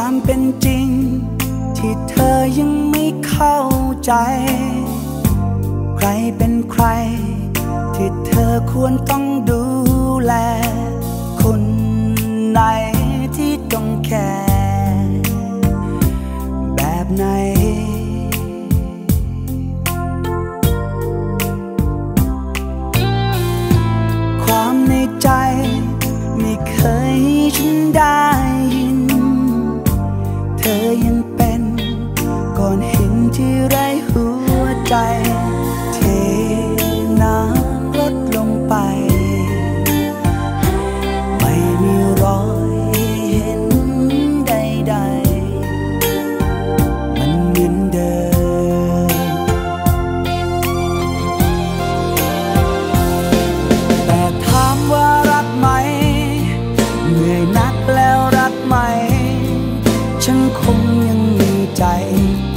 ความเป็นจริง ที่เธอยังไม่เข้าใจ ใครเป็นใคร ที่เธอควรต้องดูแล คนไหนที่ต้องแคร์แบบไหนความในใจ ไม่เคยฉันได้ ใจเทน้ำลดลงไป ไม่มีรอยเห็นใดๆ มันเหมือนเดิม แต่ถามว่ารักไหม เหนื่อยนักแล้วรักไหม ฉันคงยังมีใจ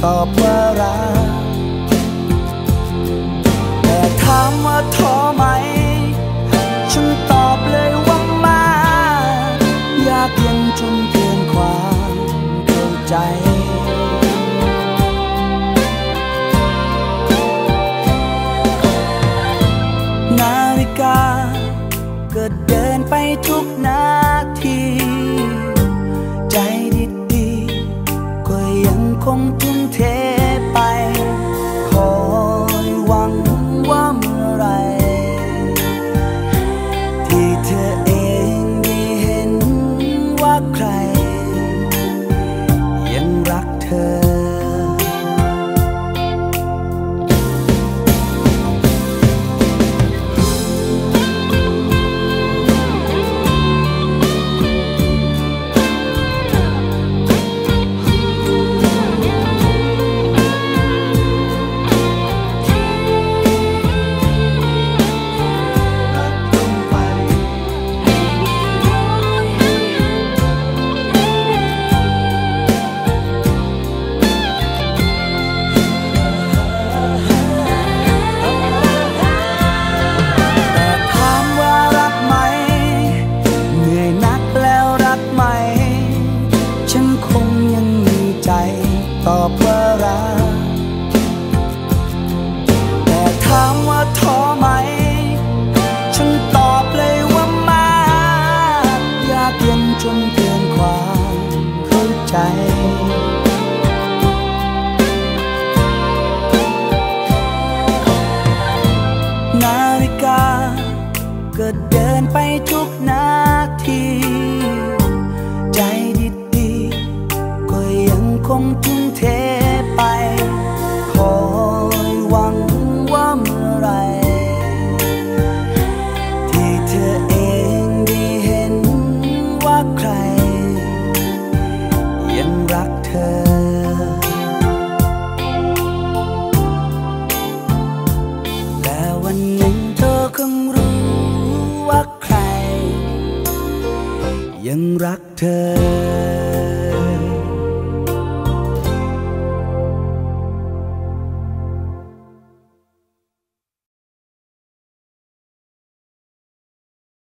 ตอบว่ารักามว่าท้อไหม ฉันตอบเลยว่าไมา อยากเย็นจนเกินความเข้าใจ นาฬิกาก็เดินไปทุกนา แต่ถามว่าท้อไหม ฉันตอบเลยว่าไมากอยากเย็นจนเกินความเข้าใจนาฬิกาก็เดินไปทุกนา ยังรักเธอ